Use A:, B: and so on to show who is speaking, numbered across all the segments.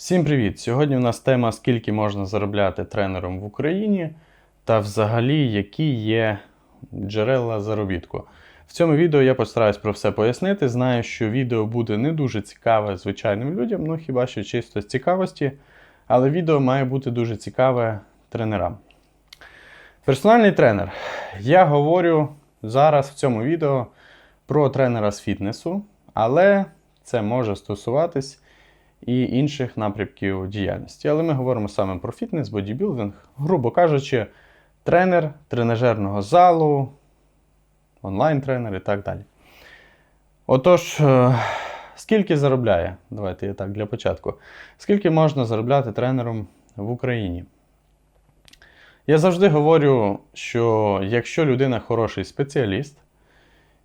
A: Всім привіт! Сьогодні у нас тема, скільки можна заробляти тренером в Україні та взагалі які є джерела заробітку. В цьому відео я постараюсь про все пояснити. Знаю, що відео буде не дуже цікаве звичайним людям, ну хіба що чисто з цікавості, але відео має бути дуже цікаве тренерам. Персональний тренер. Я говорю зараз в цьому відео про тренера з фітнесу, але це може стосуватись і інших напрямків діяльності. Але ми говоримо саме про фітнес, бодібілдинг, грубо кажучи, тренер тренажерного залу, онлайн-тренер і так далі. Отож, е, скільки заробляє? Давайте я так для початку. Скільки можна заробляти тренером в Україні? Я завжди говорю, що якщо людина хороший спеціаліст,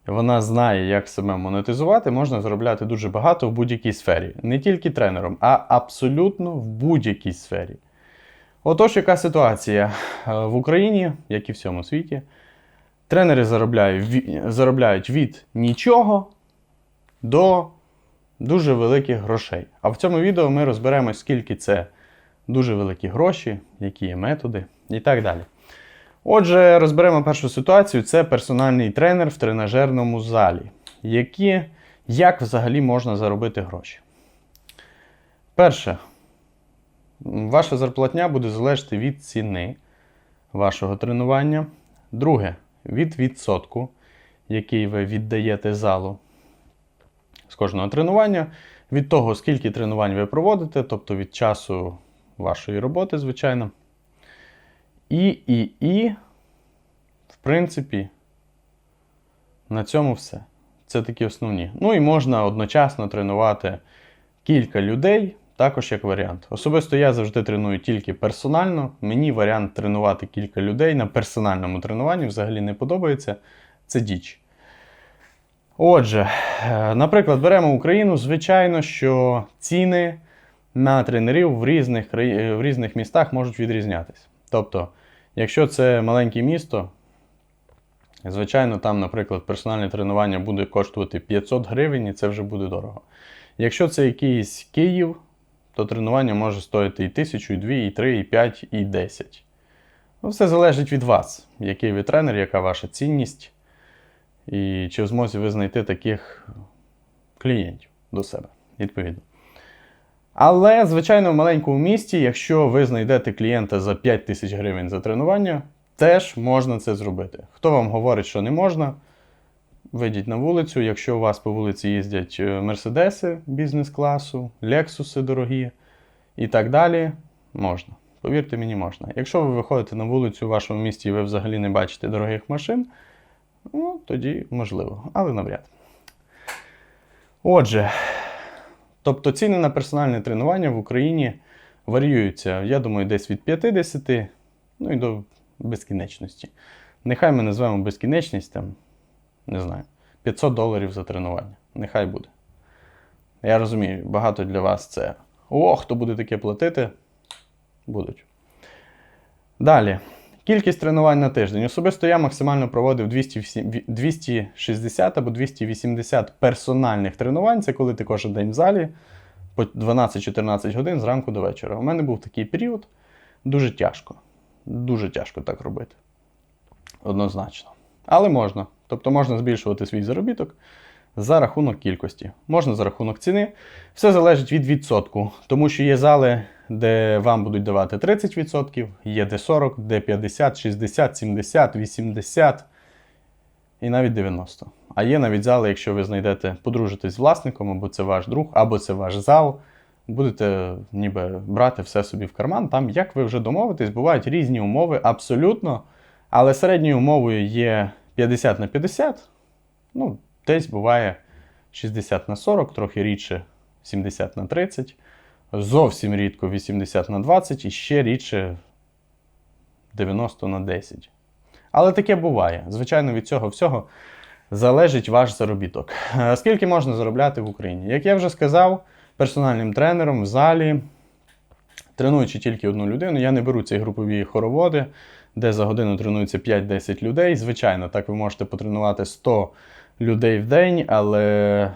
A: вона знає, як себе монетизувати, можна заробляти дуже багато в будь-якій сфері. Не тільки тренером, а абсолютно в будь-якій сфері. Отож, яка ситуація Е, в Україні, як і в всьому світі, тренери заробляють, заробляють від нічого до дуже великих грошей. А в цьому відео ми розберемо, скільки це дуже великі гроші, які є методи і так далі. Отже, розберемо першу ситуацію: це персональний тренер в тренажерному залі. Які, як взагалі можна заробити гроші? Перше, ваша зарплатня буде залежати від ціни вашого тренування. Друге, від відсотку, який ви віддаєте залу з кожного тренування, від того, скільки тренувань ви проводите, тобто від часу вашої роботи, звичайно. І, і, і, в принципі, на цьому все. Це такі основні. Ну і можна одночасно тренувати кілька людей, також як варіант. Особисто я завжди треную тільки персонально. Мені варіант тренувати кілька людей на персональному тренуванні взагалі не подобається. Це діч. Отже, е, наприклад, беремо Україну. Звичайно, що ціни на тренерів в різних, в різних містах можуть відрізнятися. Тобто, якщо це маленьке місто, звичайно, там, наприклад, персональне тренування буде коштувати 500 гривень, і це вже буде дорого. Якщо це якийсь Київ, то тренування може стоїти і 1000, і 2, і 3, і 5, і 10. Ну, все залежить від вас, який ви тренер, яка ваша цінність, і чи в змозі ви знайти таких клієнтів до себе, відповідно. Але, звичайно, в маленькому місті, якщо ви знайдете клієнта за 5 тисяч гривень за тренування, теж можна це зробити. Хто вам говорить, що не можна, вийдіть на вулицю. Якщо у вас по вулиці їздять е, мерседеси бізнес-класу, лексуси дорогі і так далі, можна. Повірте мені, можна. Якщо ви виходите на вулицю у вашому місті і ви взагалі не бачите дорогих машин, ну, тоді можливо, але навряд. Отже, тобто ціни на персональне тренування в Україні варіюються, я думаю, десь від 50 ну і до безкінечності. Нехай ми назвемо безкінечність там, не знаю, 500 доларів за тренування. Нехай буде. Я розумію, багато для вас це. О, хто буде таке платити? Будуть. Далі. Кількість тренувань на тиждень. Особисто я максимально проводив 260 або 280 персональних тренувань. Це коли ти кожен день в залі по 12-14 годин зранку до вечора. У мене був такий період. Дуже тяжко. Дуже тяжко так робити. Однозначно. Але можна. Тобто можна збільшувати свій заробіток за рахунок кількості. Можна за рахунок ціни. Все залежить від відсотку. Тому що є зали, де вам будуть давати 30%, є де 40, де 50, 60, 70, 80 і навіть 90. А є навіть зали, якщо ви знайдете, подружитесь з власником, або це ваш друг, або це ваш зал. Будете ніби брати все собі в карман. Там, як ви вже домовитесь, бувають різні умови абсолютно. Але середньою умовою є 50 на 50. Ну, десь буває 60 на 40, трохи рідше 70 на 30. Зовсім рідко 80 на 20 і ще рідше 90 на 10. Але таке буває. Звичайно, від цього всього залежить ваш заробіток. Е, Скільки можна заробляти в Україні? Як я вже сказав, персональним тренером в залі, тренуючи тільки одну людину, я не беру ці групові хороводи, де за годину тренується 5-10 людей. Звичайно, так ви можете потренувати 100 людей в день, але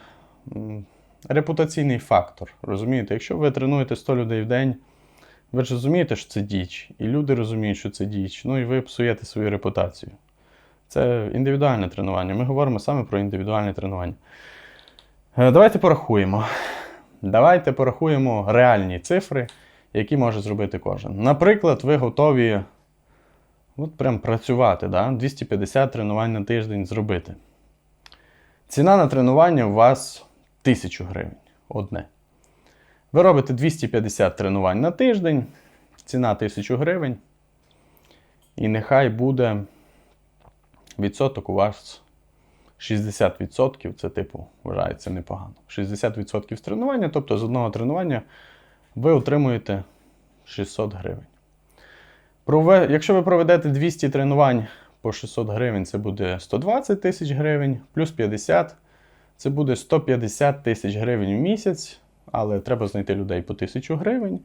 A: репутаційний фактор. Розумієте, якщо ви тренуєте 100 людей в день, ви ж розумієте, що це діч, і люди розуміють, що це діч. Ну і ви псуєте свою репутацію. Це індивідуальне тренування. Ми говоримо саме про індивідуальне тренування. Е, Давайте порахуємо. Давайте порахуємо реальні цифри, які може зробити кожен. Наприклад, ви готові от прям працювати, да? 250 тренувань на тиждень зробити. Ціна на тренування у вас 1000 гривень одне. Ви робите 250 тренувань на тиждень, ціна 1000 гривень. І нехай буде відсоток у вас 60%, це типу вважається непогано. 60% з тренування, тобто з одного тренування ви отримуєте 600 гривень. Якщо ви проведете 200 тренувань по 600 гривень, це буде 120 тисяч гривень, плюс 50 це буде 150 тисяч гривень в місяць, але треба знайти людей по 1000 гривень.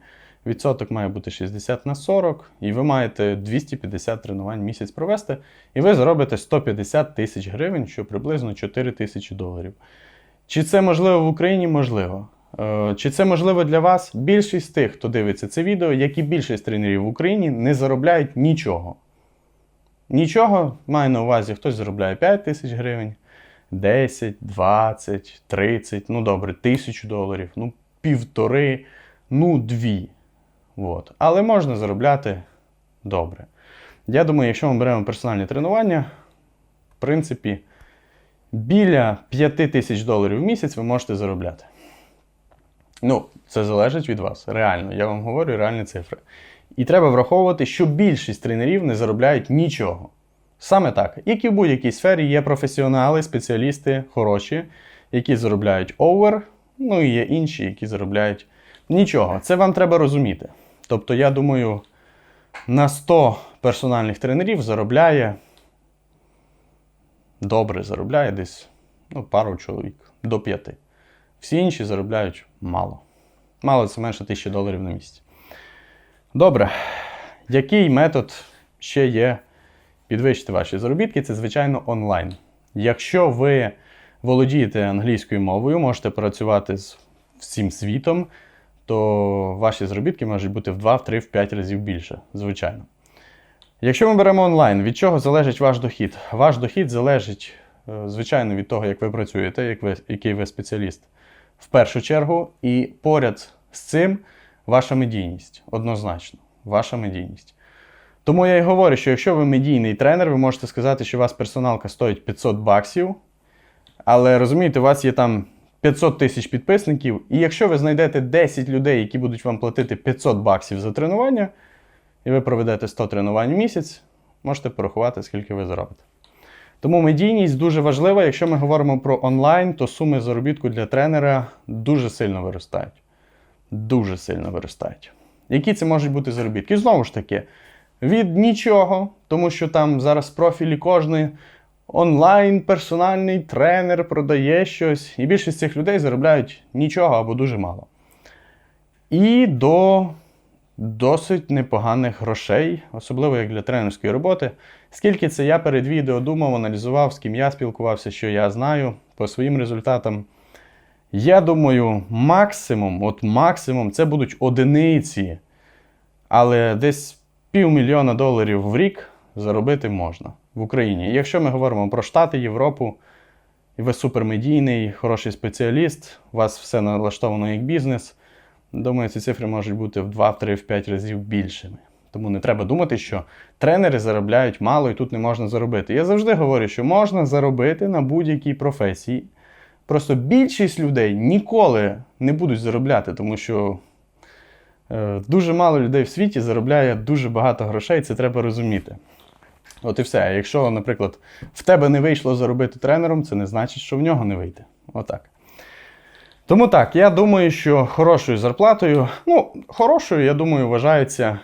A: Відсоток має бути 60 на 40, і ви маєте 250 тренувань в місяць провести, і ви заробите 150 тисяч гривень, що приблизно 4 тисячі доларів. Чи це можливо в Україні? Можливо. Е, Чи це можливо для вас? Більшість тих, хто дивиться це відео, як і більшість тренерів в Україні, не заробляють нічого. Нічого маю на увазі, хтось заробляє 5 тисяч гривень, 10, 20, 30, ну добре, тисячу доларів, ну півтори, ну дві. От. Але можна заробляти добре. Я думаю, якщо ми беремо персональні тренування, в принципі, біля 5 тисяч доларів в місяць ви можете заробляти. Ну, це залежить від вас. Реально, я вам говорю реальні цифри. І треба враховувати, що більшість тренерів не заробляють нічого. Саме так, як і в будь-якій сфері, є професіонали, спеціалісти хороші, які заробляють овер, ну і є інші, які заробляють нічого. Це вам треба розуміти. Тобто, я думаю, на 100 персональних тренерів заробляє добре, заробляє десь ну, пару чоловік до п'яти. Всі інші заробляють мало. Мало це менше 1000 доларів на місяць. Добре. Який метод ще є підвищити ваші заробітки? Це, звичайно, онлайн. Якщо ви володієте англійською мовою, можете працювати з всім світом, то ваші заробітки можуть бути в 2, в 3, в 5 разів більше, звичайно. Якщо ми беремо онлайн, від чого залежить ваш дохід? Ваш дохід залежить, е, звичайно, від того, як ви працюєте, як ви, який ви спеціаліст. В першу чергу, і поряд з цим ваша медійність. Однозначно, ваша медійність. Тому я і говорю, що якщо ви медійний тренер, ви можете сказати, що у вас персоналка стоїть 500 баксів, але розумієте, у вас є там 500 тисяч підписників, і якщо ви знайдете 10 людей, які будуть вам платити 500 баксів за тренування, і ви проведете 100 тренувань в місяць, можете порахувати, скільки ви заробите. Тому медійність дуже важлива. Якщо ми говоримо про онлайн, то суми заробітку для тренера дуже сильно виростають. Дуже сильно виростають. Які це можуть бути заробітки? Знову ж таки, від нічого, тому що там зараз профілі кожний онлайн персональний тренер продає щось, і більшість цих людей заробляють нічого або дуже мало. І до досить непоганих грошей, особливо як для тренерської роботи. Скільки це я перед відео думав, аналізував, з ким я спілкувався, що я знаю по своїм результатам. Я думаю, максимум, от максимум, це будуть одиниці. Але десь півмільйона доларів в рік заробити можна в Україні. Якщо ми говоримо про Штати, Європу, і ви супермедійний, хороший спеціаліст, у вас все налаштовано як бізнес, думаю, ці цифри можуть бути в 2, в 3, в 5 разів більшими. Тому не треба думати, що тренери заробляють мало і тут не можна заробити. Я завжди говорю, що можна заробити на будь-якій професії. Просто більшість людей ніколи не будуть заробляти, тому що дуже мало людей в світі заробляє дуже багато грошей, це треба розуміти. От і все. А якщо, наприклад, в тебе не вийшло заробити тренером, це не значить, що в нього не вийде. Отак. Тому так, я думаю, що хорошою зарплатою, ну, хорошою, я думаю, вважається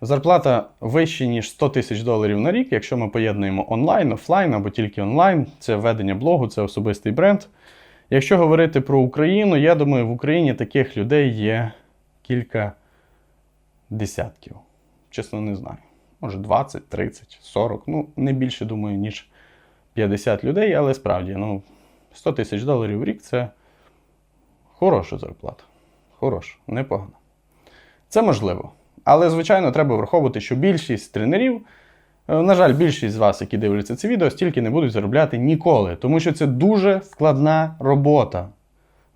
A: зарплата вища, ніж 100 тисяч доларів на рік, якщо ми поєднуємо онлайн, офлайн або тільки онлайн, це ведення блогу, це особистий бренд. Якщо говорити про Україну, я думаю, в Україні таких людей є кілька десятків. Чесно, не знаю. Може 20, 30, 40, ну не більше, думаю, ніж 50 людей, але справді, ну, 100 тисяч доларів в рік це Хороша зарплата. Хороша, непогана. Це можливо. Але, звичайно, треба враховувати, що більшість тренерів, е, на жаль, більшість з вас, які дивляться це відео, стільки не будуть заробляти ніколи. Тому що це дуже складна робота.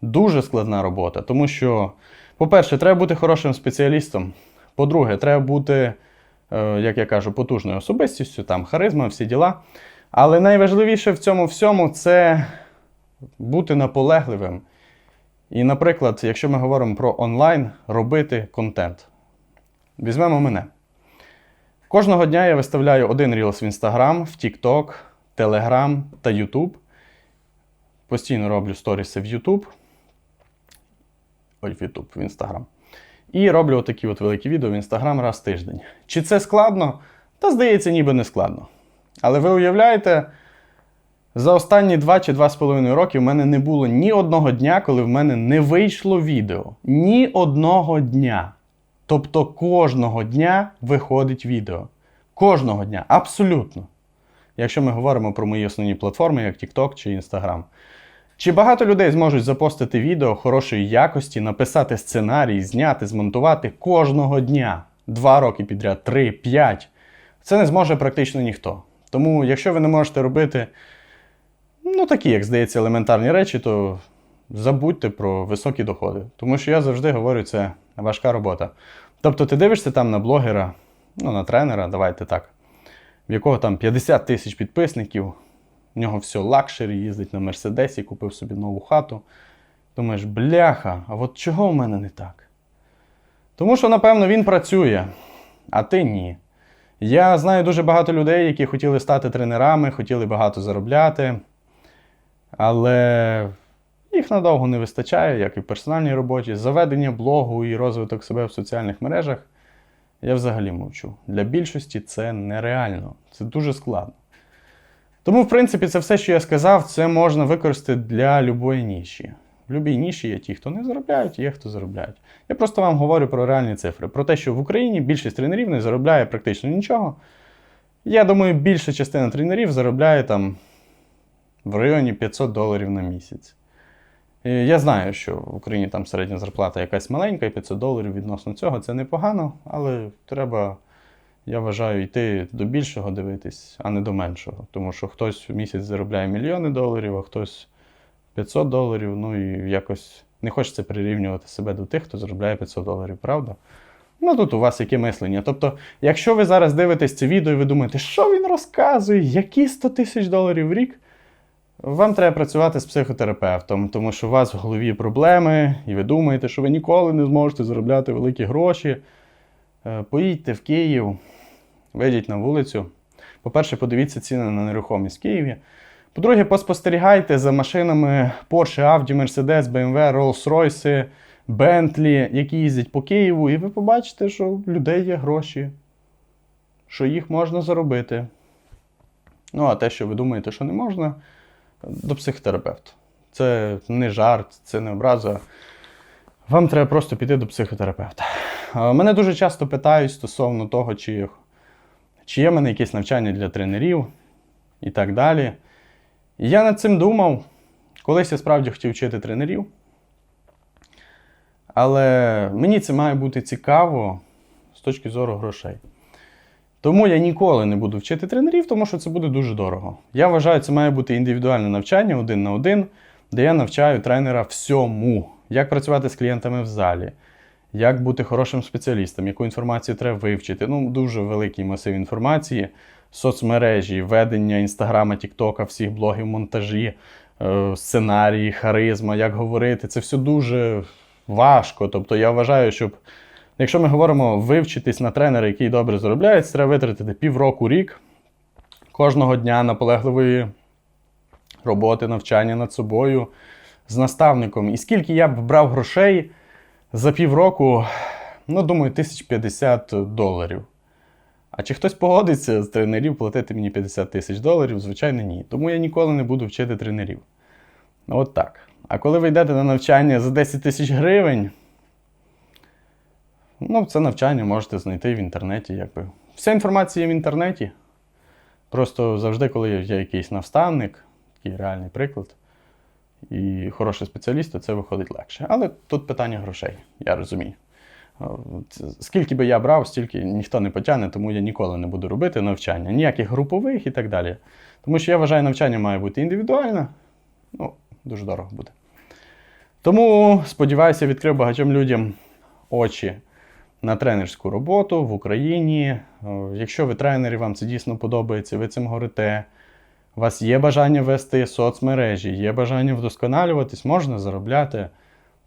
A: Дуже складна робота. Тому що, по-перше, треба бути хорошим спеціалістом. По-друге, треба бути, е, як я кажу, потужною особистістю, там харизма, всі діла. Але найважливіше в цьому всьому це бути наполегливим. І, наприклад, якщо ми говоримо про онлайн, робити контент. Візьмемо мене. Кожного дня я виставляю один рілс в Instagram, в TikTok, Telegram та YouTube. Постійно роблю сторіси в YouTube. Ой, в YouTube, в Instagram. І роблю отакі от великі відео в Instagram раз в тиждень. Чи це складно? Та здається, ніби не складно. Але ви уявляєте, за останні 2 чи 2,5 роки в мене не було ні одного дня, коли в мене не вийшло відео. Ні одного дня. Тобто кожного дня виходить відео. Кожного дня, абсолютно. Якщо ми говоримо про мої основні платформи, як TikTok чи Instagram. Чи багато людей зможуть запостити відео хорошої якості, написати сценарій, зняти, змонтувати кожного дня? Два роки підряд, три, п'ять. Це не зможе практично ніхто. Тому, якщо ви не можете робити ну, такі, як здається, елементарні речі, то забудьте про високі доходи. Тому що я завжди говорю, це важка робота. Тобто ти дивишся там на блогера, ну, на тренера, давайте так, в якого там 50 тисяч підписників, в нього все лакшері, їздить на Мерседесі, купив собі нову хату. Думаєш, бляха, а от чого в мене не так? Тому що, напевно, він працює, а ти ні. Я знаю дуже багато людей, які хотіли стати тренерами, хотіли багато заробляти, але їх надовго не вистачає, як і в персональній роботі. Заведення блогу і розвиток себе в соціальних мережах я взагалі мовчу. Для більшості це нереально, це дуже складно. Тому, в принципі, це все, що я сказав, це можна використати для любої ніші. В будь-якій ніші є ті, хто не заробляють, є хто заробляють. Я просто вам говорю про реальні цифри. Про те, що в Україні більшість тренерів не заробляє практично нічого. Я думаю, більша частина тренерів заробляє там в районі 500 доларів на місяць. Я знаю, що в Україні там середня зарплата якась маленька, і 500 доларів відносно цього це непогано, але треба, я вважаю, йти до більшого дивитись, а не до меншого. Тому що хтось в місяць заробляє мільйони доларів, а хтось 500 доларів. Ну і якось не хочеться прирівнювати себе до тих, хто заробляє 500 доларів, правда? Ну тут у вас яке мислення. Тобто, якщо ви зараз дивитесь це відео і ви думаєте, що він розказує, які 100 тисяч доларів в рік, вам треба працювати з психотерапевтом, тому що у вас в голові проблеми, і ви думаєте, що ви ніколи не зможете заробляти великі гроші. Е, Поїдьте в Київ, вийдіть на вулицю. По-перше, подивіться ціни на нерухомість в Києві. По-друге, поспостерігайте за машинами Porsche, Audi, Mercedes, BMW, Rolls-Royce, Bentley, які їздять по Києву, і ви побачите, що в людей є гроші, що їх можна заробити. Ну, а те, що ви думаєте, що не можна, до психотерапевта. Це не жарт, це не образа. Вам треба просто піти до психотерапевта. Е, Мене дуже часто питають стосовно того, чи, чи є в мене якесь навчання для тренерів і так далі. Я над цим думав. Колись я справді хотів вчити тренерів. Але мені це має бути цікаво з точки зору грошей. Тому я ніколи не буду вчити тренерів, тому що це буде дуже дорого. Я вважаю, це має бути індивідуальне навчання один на один, де я навчаю тренера всьому, як працювати з клієнтами в залі, як бути хорошим спеціалістом, яку інформацію треба вивчити. Ну, дуже великий масив інформації, соцмережі, ведення інстаграма, тіктока, всіх блогів, монтажі, е, сценарії, харизма, як говорити. Це все дуже важко. Тобто я вважаю, щоб. Якщо ми говоримо вивчитись на тренера, який добре заробляє, це треба витратити півроку рік кожного дня наполегливої роботи, навчання над собою з наставником. І скільки я б брав грошей за півроку, ну, думаю, 1050 доларів. А чи хтось погодиться з тренерів платити мені 50 тисяч доларів? Звичайно, ні. Тому я ніколи не буду вчити тренерів. Ну, От так. А коли ви йдете на навчання за 10 тисяч гривень, Ну, це навчання можете знайти в інтернеті. Якби. Вся інформація є в інтернеті. Просто завжди, коли є якийсь наставник, такий реальний приклад, і хороший спеціаліст, то це виходить легше. Але тут питання грошей, я розумію. Скільки би я брав, стільки ніхто не потягне, тому я ніколи не буду робити навчання, ніяких групових і так далі. Тому що я вважаю, навчання має бути індивідуальне, ну, дуже дорого буде. Тому, сподіваюся, відкрив багатьом людям очі на тренерську роботу в Україні. Якщо ви тренер і вам це дійсно подобається, ви цим горите, у вас є бажання вести соцмережі, є бажання вдосконалюватись, можна заробляти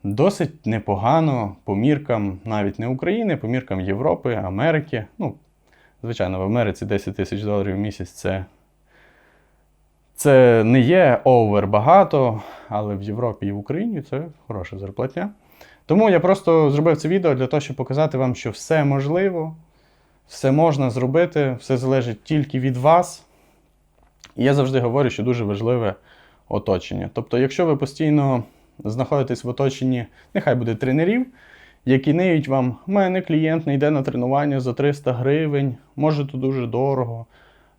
A: досить непогано по міркам навіть не України, по міркам Європи, Америки. Ну, звичайно, в Америці 10 тисяч доларів в місяць це, це не є овер багато, але в Європі і в Україні це хороша зарплатня. Тому я просто зробив це відео для того, щоб показати вам, що все можливо, все можна зробити, все залежить тільки від вас. І я завжди говорю, що дуже важливе оточення. Тобто, якщо ви постійно знаходитесь в оточенні, нехай буде тренерів, які ниють вам, у мене клієнт не йде на тренування за 300 гривень, може то дуже дорого.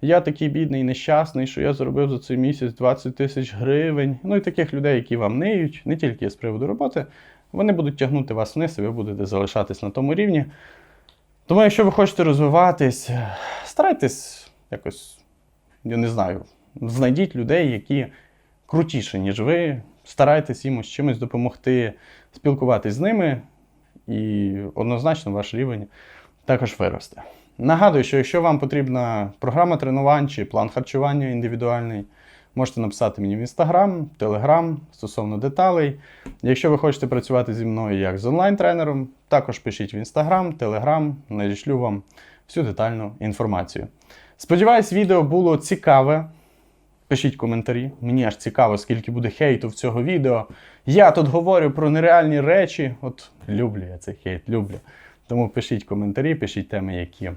A: Я такий бідний, нещасний, що я заробив за цей місяць 20 тисяч гривень. Ну і таких людей, які вам ниють, не тільки з приводу роботи, вони будуть тягнути вас вниз, і ви будете залишатись на тому рівні. Тому, якщо ви хочете розвиватись, старайтесь якось, я не знаю, знайдіть людей, які крутіші, ніж ви. Старайтесь їм чимось допомогти, спілкуватись з ними, і однозначно ваш рівень також виросте. Нагадую, що якщо вам потрібна програма тренувань чи план харчування індивідуальний, можете написати мені в інстаграм, телеграм стосовно деталей. Якщо ви хочете працювати зі мною як з онлайн-тренером, також пишіть в інстаграм, телеграм, надішлю вам всю детальну інформацію. Сподіваюсь, відео було цікаве. Пишіть коментарі. Мені аж цікаво, скільки буде хейту в цього відео. Я тут говорю про нереальні речі. От люблю я цей хейт, люблю. Тому пишіть коментарі, пишіть теми, які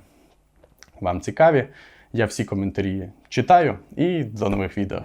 A: вам цікаві. Я всі коментарі читаю і до нових відео.